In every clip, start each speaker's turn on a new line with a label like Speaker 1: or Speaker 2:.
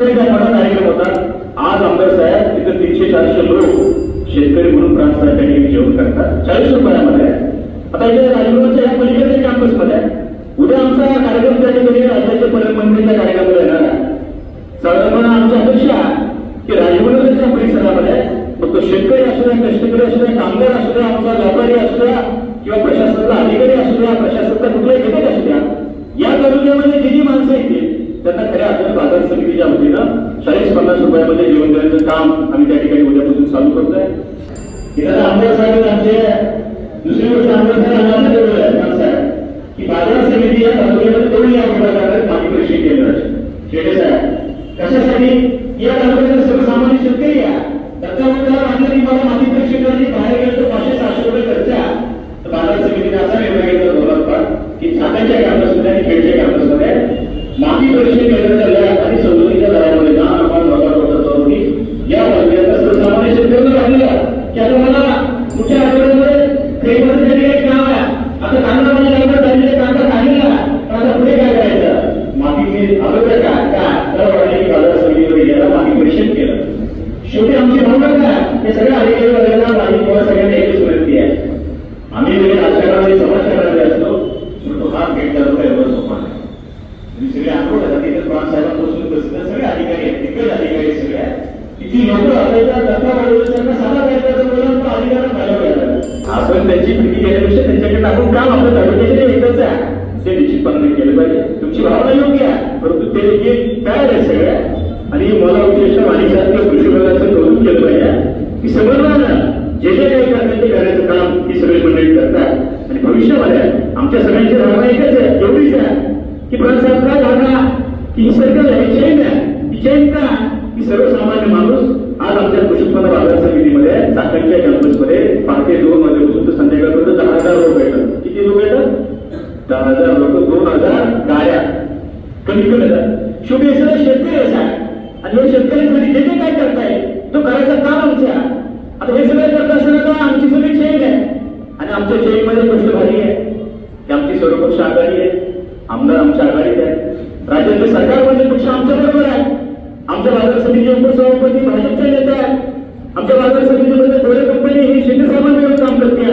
Speaker 1: कार्यक्रम होता आज आमदार साहेब इथं तीनशे चारशे लोक शेतकरी म्हणून प्रांतासाठी जेवण करतात. चाळीस रुपयामध्ये. आता इथे राजभवनच्या या पलीकडे कॅम्पसमध्ये. उद्या आमचा कार्यक्रम त्या ठिकाणी राज्याच्या पालकमंत्र्यांच्या कार्यक्रमाला येणार आहे. सर्वांना आमची अपेक्षा की राजभवनाच्या परिसरामध्ये फक्त शेतकरी असू द्या कष्टकरी असू द्या कामगार असू द्या आमचा व्यापारी असू द्या किंवा प्रशासनाचा अधिकारी असू द्या प्रशासनाचा कुठलाही घटक असू द्या या तालुक्यामध्ये जी जी माणसं येतील त्यांना खऱ्या अर्थाने बाजार समितीच्या वतीने चाळीस पन्नास रुपयामध्ये जेवण करायचं काम आम्ही त्या ठिकाणी उद्यापासून चालू करतोय. इथं आमदार साहेब आमचे. दुसरी गोष्ट आमदार साहेब आम्हाला आमदार साहेब की बाजार समिती या तालुक्यामध्ये या बाजार समितीवर याला केलं. शेवटी आमची भावना काय? हे सगळ्या अधिकारी किंवा सगळ्यांना एकच विनंती आहे. आम्ही जरी राजकारणामध्ये समाजकारणामध्ये भेट करतो एवढं सोपा नाही तुम्ही सगळे तिथे प्राण साहेबांपासून सगळे अधिकारी आहेत. दिग्गज अधिकारी सगळे. आहेत. किती लोक असायच्या दत्ता त्यांना साधा बोलून तो आपण त्यांची भीती त्यांच्याकडे आपण काम आपलं तालुक्याचे एकच आहे. ते निश्चितपणे केलं पाहिजे. तुमची भावना योग्य आहे. ते देखील तयार आहे सगळ्या आणि मला विशेषतः माणिकशास्त्र कृषी विभागाचं कौतुक केलं पाहिजे की समन्वयानं जे जे काही करतात ते करायचं काम ही सगळी मंडळी करतात. आणि भविष्यामध्ये आमच्या सगळ्यांची धारणा एकच आहे एवढीच आहे की प्रसाद काय धारणा? की ही सरकार आहे चैन आहे ही चैन का? की सर्वसामान्य माणूस आज आमच्या कृषी उत्पन्न बाजार समितीमध्ये चाकणच्या कॅम्पसमध्ये पहाटे दोन वाजेपासून तर संध्याकाळपर्यंत दहा हजार लोक येतात किती लोक येतात दहा हजार लोक दोन हजार गाड्या कमी कमी येतात शेवटी हे सगळं शेतकरी असं आहे आणि हे शेतकऱ्यांसाठी जे जे काय करताय तो करायचं काम आमच्या आता हे सगळं करत असताना तर आमची सगळी चेन आहे आणि आमच्या चेनमध्ये गोष्ट भारी आहे की आमची सर्वपक्ष आघाडी आहे आमदार आमच्या आघाडीत आहे राजेंद्र सरकार म्हणजे पक्ष आमच्या बरोबर आहे. आमच्या बाजार समितीचे उपसभापती भाजपचे नेते आहेत. आमच्या बाजार समितीमध्ये थोडे कंपनी ही शेती सामान मिळून काम करते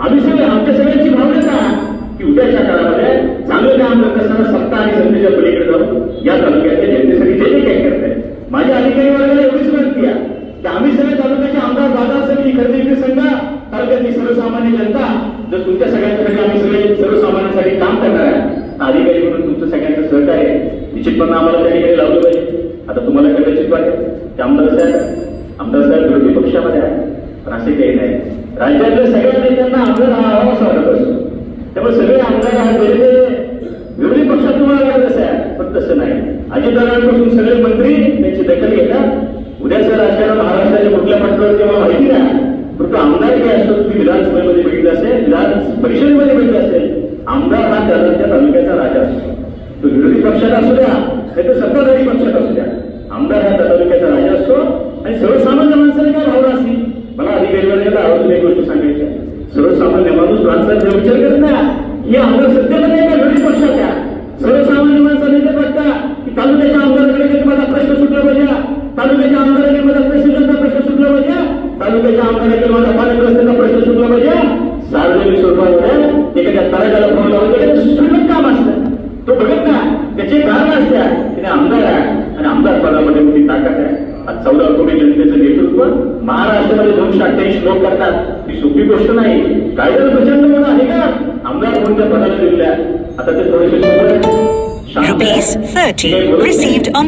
Speaker 1: आम्ही सगळे आमच्या सगळ्यांची भावना काय की उद्याच्या काळामध्ये चांगलं काम करत असताना सत्ता आणि सत्तेच्या पलीकडे जाऊन या तालुक्याच्या जनतेसाठी जे जे काही करताय माझ्या अधिकारी वर्गाला एवढीच विनंती आहे. की आम्ही सगळे तालुक्याचे आमदार बाजार समिती खरेदी विक्री संघ तालुक्यातली सर्वसामान्य जनता जर तुमच्या सगळ्यांसाठी म्हणजे आम्ही सगळे सर्वसामान्यांसाठी काम करणार आहे अधिकारी म्हणून तुमचं सगळ्यांचं सहकार्य निश्चितपणे आम्हाला त्या ठिकाणी लावलं पाहिजे. आता तुम्हाला कदाचित वाटेल की आमदार साहेब आमदार साहेब विरोधी पक्षामध्ये आहे पण असे काही नाही. राज्यातल्या सगळ्या नेत्यांना आमदार आवास वाटत असतो. त्यामुळे सगळे आमदार आहेत म्हणजे विरोधी पक्षात तुम्हाला वाटत असं आहे पण तसं नाही. अजितदारांपासून सगळे मंत्री त्यांची दखल घेतात. उद्याचं राजकारण महाराष्ट्राच्या कुठल्या पटलावर तेव्हा माहिती आमदार जे असतो? तुम्ही विधानसभेमध्ये भेटले असेल विधान परिषदेमध्ये भेटले असेल आमदार हा त्या तालुक्याचा राजा असतो. तो विरोधी पक्षाचा असू द्या नाही तर सत्ताधारी पक्षात असू द्या. आमदार हा त्या तालुक्याचा राजा असतो आणि सर्वसामान्य माणसाने काय भावना असतील? मला अधिकारी वर्गाला आवडून एक गोष्ट सांगायची सर्वसामान्य माणूस माणसाचा विचार करत नाही हे आमदार सत्य आहे का विरोधी पक्षात आहे सर्वसामान्य माणसाने ते वाटतं की तालुक्याच्या आमदाराकडे कधी माझा प्रश्न सुटला पाहिजे तालुक्याच्या आमदाराकडे माझा प्रेसिडेंटचा प्रश्न सुटला पाहिजे तालुक्याच्या आमदाराकडे माझा रस्त्याचा प्रश्न सुटला पाहिजे सार्वजनिक स्वरूपामध्ये एखाद्या तळागाला फोन लावून सुलभ काम असतं. तो बघत ना त्याचे कारण असते. त्याने आमदार आहे. आणि आमदार पदामध्ये मोठी ताकद आहे. आज चौदा कोटी जनतेचं नेतृत्व महाराष्ट्रामध्ये दोनशे अठ्ठ्याऐंशी लोक करतात. ही सोपी गोष्ट नाही. कायद्याला प्रचंड म्हणून आहे का आमदार कोणत्या पदाला दिलेल्या आता ते थोडेसे.
Speaker 2: Rupees 30 received on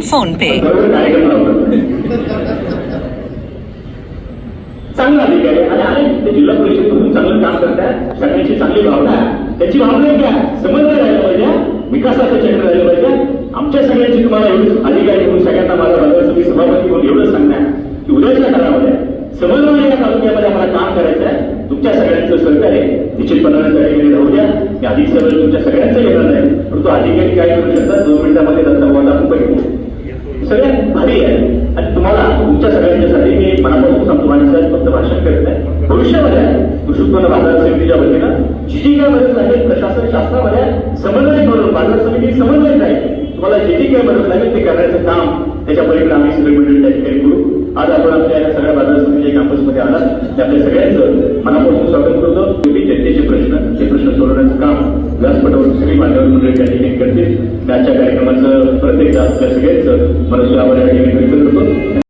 Speaker 1: कार्यक्रम आणि अनेक ते जिल्हा परिषद मधून चांगलं काम करतात सगळ्यांची चांगली भावना आहे त्याची भावना आहे काय समन्वय राहिला पाहिजे विकासाचं चक्र राहिलं पाहिजे आमच्या सगळ्यांची तुम्हाला एवढीच अधिकारी म्हणून सगळ्यांना माझा मी सभापती म्हणून एवढंच सांगणार की उद्याच्या काळामध्ये समन्वय या तालुक्यामध्ये आम्हाला काम करायचं आहे तुमच्या सगळ्यांचं सहकार्य निश्चितपणाने त्या ठिकाणी राहू द्या की अधिक सगळं तुमच्या सगळ्यांचं येणार नाही परंतु अधिकारी काय करू शकतात दोन मिनिटामध्ये दत्तावाद आपण बघितलं सगळ्यात भारी आहे आणि तुम्हाला तुमच्या सगळ्यांच्यासाठी मी मनापासून सांगतो माणसात फक्त भाषण करत नाही भविष्यामध्ये कृषी उत्पन्न बाजार समितीच्या वतीनं जी जी काय मदत लागेल प्रशासन शासनामध्ये समन्वय करून बाजार समिती समन्वय आहे. तुम्हाला जे जी काय मदत लागेल ते करण्याचं काम त्याच्या पलीकडे आम्ही सगळे मंडळी त्या ठिकाणी करू. आज आपण आपल्या या सगळ्या बाजार समितीच्या कॅम्पसमध्ये आला ते आपल्या सगळ्यांचं मनापासून स्वागत करतो. तुम्ही जनतेचे प्रश्न ते प्रश्न सोडवण्याचं काम व्यासपटावर सगळी मान्यवर मंडळी त्या ठिकाणी करतील. त्याच्या कार्यक्रमाचं प्रत्येक आपल्या सगळ्यांचं मनस्वी आभार या ठिकाणी व्यक्त करतो.